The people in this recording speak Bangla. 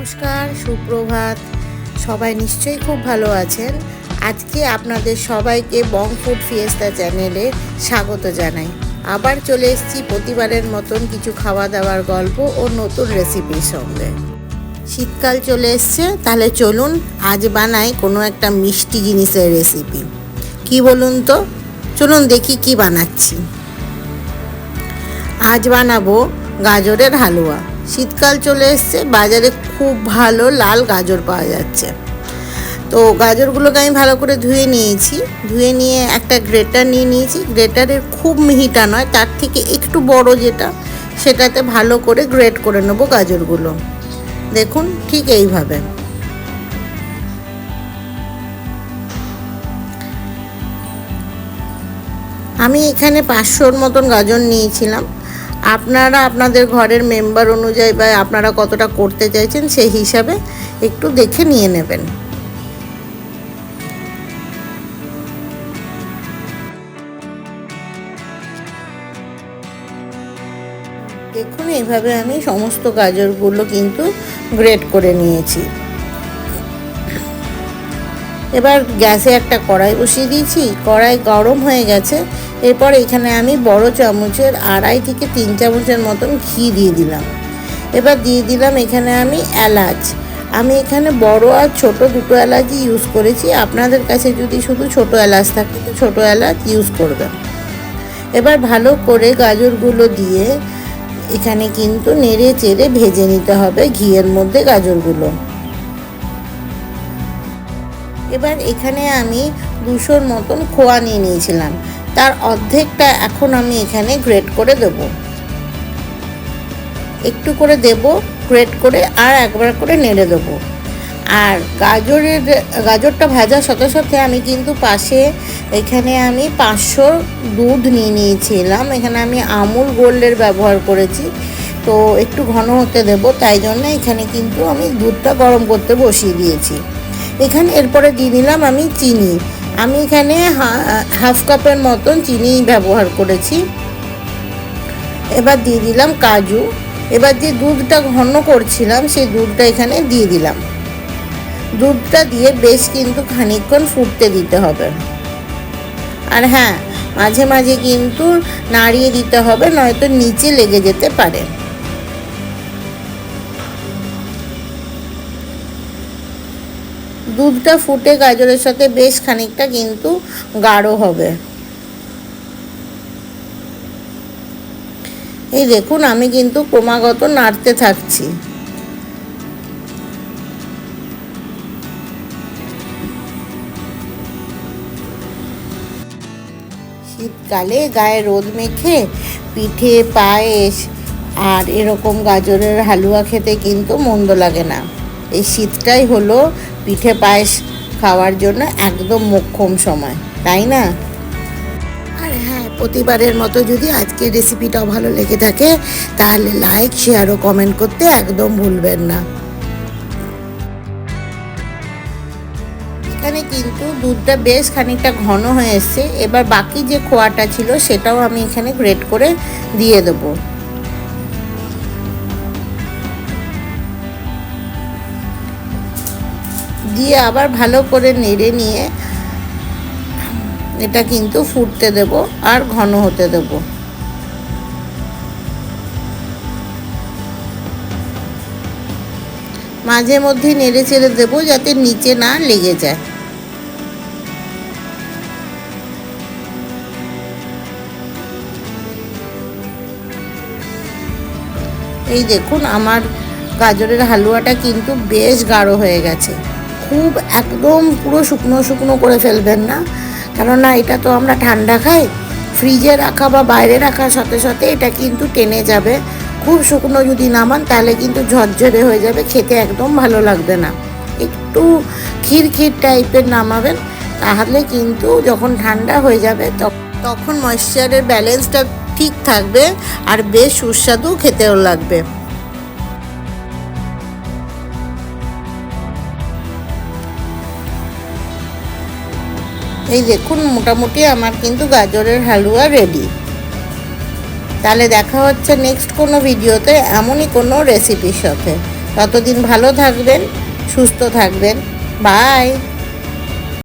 নমস্কার, সুপ্রভাত। সবাই নিশ্চয়ই খুব ভালো আছেন। আজকে আপনাদের সবাইকে বং ফুড ফিয়েস্তা চ্যানেলে স্বাগত জানাই। আবার চলে এসেছি প্রতিবারের মতন কিছু খাওয়া দাওয়ার গল্প ও নতুন রেসিপির সঙ্গে। শীতকাল চলে এসছে, তাহলে চলুন আজ বানাই কোনো একটা মিষ্টি জিনিসের রেসিপি। কি বলুন তো? চলুন দেখি কি বানাচ্ছি। আজ বানাবো গাজরের হালুয়া। শীতকাল চলে এসছে, বাজারে খুব ভালো লাল গাজর পাওয়া যাচ্ছে। তো গাজরগুলোকে আমি ভালো করে ধুয়ে নিয়েছি। ধুয়ে নিয়ে একটা গ্রেটার নিয়ে নিয়েছি। গ্রেটারের খুব মিহিটা নয়, তার থেকে একটু বড় যেটা, সেটাতে ভালো করে গ্রেট করে নেব গাজরগুলো। দেখুন, ঠিক এইভাবে। আমি এখানে পাঁচশোর মতন গাজর নিয়েছিলাম। আপনারা আপনাদের ঘরের মেম্বার অনুযায়ী বা আপনারা কতটা করতে চাইছেন সেই হিসাবে একটু দেখে নিয়ে নেবেন। দেখুন এইভাবে আমি সমস্ত গাজরগুলো কিন্তু গ্রেট করে নিয়েছি। এবার গ্যাসে একটা কড়াই বসিয়ে দিয়েছি। কড়াই গরম হয়ে গেছে। এরপর এখানে আমি বড় চামচের আড়াই থেকে তিন চামচের মতন ঘি দিয়ে দিলাম। এবার দিয়ে দিলাম এখানে আমি এলাচ। আমি এখানে বড় আর ছোট দুটো এলাচই ইউজ করেছি। আপনাদের কাছে যদি শুধু ছোট এলাচ থাকে, তো ছোটো এলাচ ইউজ করবেন। এবার ভালো করে গাজরগুলো দিয়ে এখানে কিন্তু নেড়ে চেড়ে ভেজে নিতে হবে ঘিয়ের মধ্যে গাজরগুলো। এবার এখানে আমি দুশোর মতন খোয়া নিয়ে নিয়েছিলাম। তার অর্ধেকটা এখন আমি এখানে গ্রেট করে দেব। একটু করে দেব গ্রেট করে আর একবার করে নেড়ে দেব। আর গাজরের, গাজরটা ভাজার সাথে সাথে আমি কিন্তু পাশে এখানে আমি পাঁচশো দুধ নিয়ে নিয়েছিলাম। এখানে আমি আমুল গোল্ডের ব্যবহার করেছি। তো একটু ঘন হতে দেব, তাই জন্য এখানে কিন্তু আমি দুধটা গরম করতে বসিয়ে দিয়েছি। এখানে এরপরে দিয়ে দিলাম আমি চিনি। আমি এখানে হাফ কাপের মতন চিনি ব্যবহার করেছি। এবার দিয়ে দিলাম কাজু। এবার যে দুধটা ঘন করছিলাম, সেই দুধটা এখানে দিয়ে দিলাম। দুধটা দিয়ে বেশ কিন্তু খানিকক্ষণ ফুটতে দিতে হবে। আর হ্যাঁ মাঝে মাঝে কিন্তু নাড়িয়ে দিতে হবে, নয়তো নিচে লেগে যেতে পারে। দুধটা ফুটে গাজরের সাথে বেশ খানিকটা কিন্তু গাঢ় হবে। এই দেখুন, আমি কিন্তু ক্রমাগত নাড়তে থাকছি। শীতকালে গায়ে রোদ মেখে পিঠে, পায়েস আর এরকম গাজরের হালুয়া খেতে কিন্তু মন্দ লাগে না। এই শীতটাই হলো পিঠে পায়েস খাওয়ার জন্য একদম মোক্ষম সময় তাই না? আর হ্যাঁ প্রতিবারের মতো যদি আজকের রেসিপিটাও ভালো লেগে থাকে তাহলে লাইক শেয়ার ও কমেন্ট করতে একদম ভুলবেন না। এখানে কিন্তু দুধটা বেশ খানিকটা ঘন হয়ে এসছে। এবার বাকি যে খোয়াটা ছিল সেটাও আমি এখানে গ্রেট করে দিয়ে দেবো। দিয়ে আবার ভালো করে নেড়ে নিয়ে এটা কিন্তু ফুটতে দেব আর ঘন হতে দেব। মাঝে মধ্যে নেড়ে চেড়ে দেবো যাতে নিচে না লেগে যায়। এই দেখুন আমার গাজরের হালুয়াটা কিন্তু বেশ গাঢ় হয়ে গেছে। খুব একদম পুরো শুকনো শুকনো করে ফেলবেন না। কেননা এটা তো আমরা ঠান্ডা খাই, ফ্রিজে রাখা বা বাইরে রাখার সাথে সাথে এটা কিন্তু টেনে যাবে। খুব শুকনো যদি নামান তাহলে কিন্তু ঝরঝরে হয়ে যাবে, খেতে একদম ভালো লাগবে না। একটু ক্ষীর ক্ষীর টাইপের নামাবেন, তাহলে কিন্তু যখন ঠান্ডা হয়ে যাবে তখন ময়েশ্চারের ব্যালেন্সটা ঠিক থাকবে আর বেশ সুস্বাদু খেতেও লাগবে। এই দেখুন, মোটামুটি আমার কিন্তু গাজরের হালুয়া রেডি তাহলে দেখা হচ্ছে নেক্সট কোনো ভিডিওতে এমনই কোনো রেসিপির সাথে। ততদিন ভালো থাকবেন, সুস্থ থাকবেন। বাই